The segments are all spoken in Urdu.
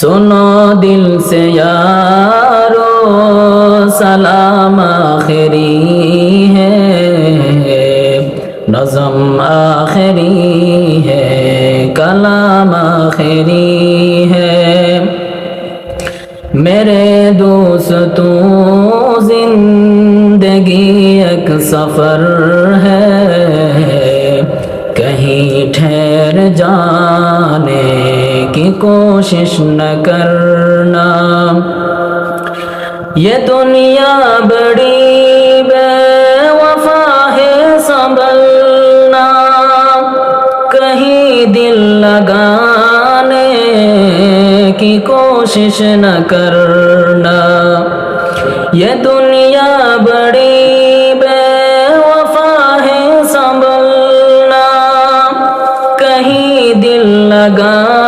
سنو دل سے یارو، سلام آخری ہے۔ نظم آخری ہے، کلام آخری ہے۔ میرے دوستوں زندگی ایک سفر کی کوشش نہ کرنا۔ یہ دنیا بڑی بے وفا ہے سنبھلنا۔ کہیں دل لگانے کی کوشش نہ کرنا۔ یہ دنیا بڑی بے وفا ہے سنبھلنا۔ کہیں دل لگانے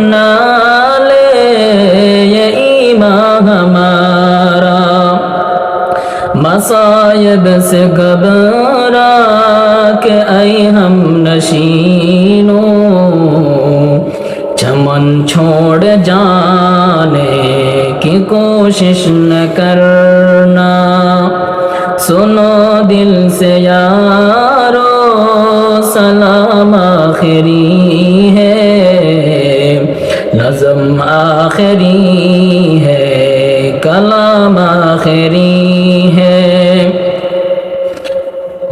نہ لے یہ ایمان ہمارا۔ مصائب سے گھبرا کے اے ہم نشینوں چمن چھوڑ جانے کی کوشش نہ کرنا۔ سنو دل سے یارو، سلام آخری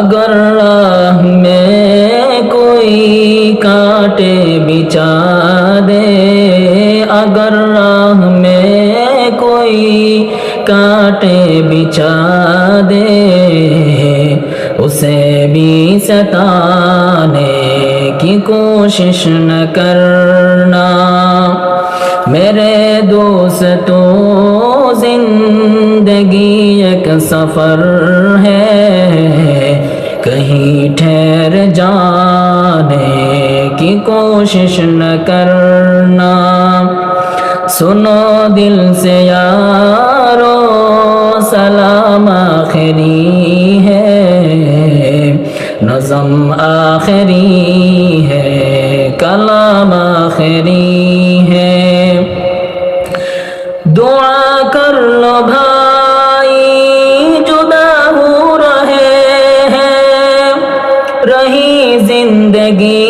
اگر راہ میں کوئی کانٹے بچا دے اگر راہ میں کوئی کانٹے بچا دے اسے بھی ستانے کی کوشش نہ کرنا۔ میرے دوستوں زندگی ایک سفر کوشش نہ کرنا۔ سنو دل سے یارو، سلام آخری ہے۔ نظم آخری ہے، کلام آخری ہے۔ دعا کر لو بھائی، جدا ہو رہے ہیں۔ رہی زندگی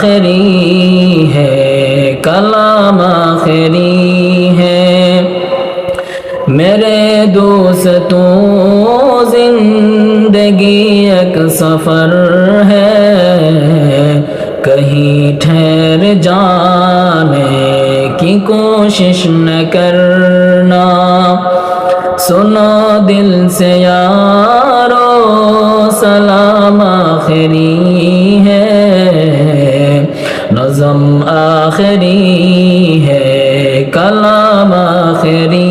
آخری ہے، کلام آخری ہے۔ میرے دوستوں، زندگی ایک سفر ہے۔ کہیں ٹھہر جانے کی کوشش نہ کرنا۔ سنو دل سے یارو، سلام آخری آخری ہے کلام آخری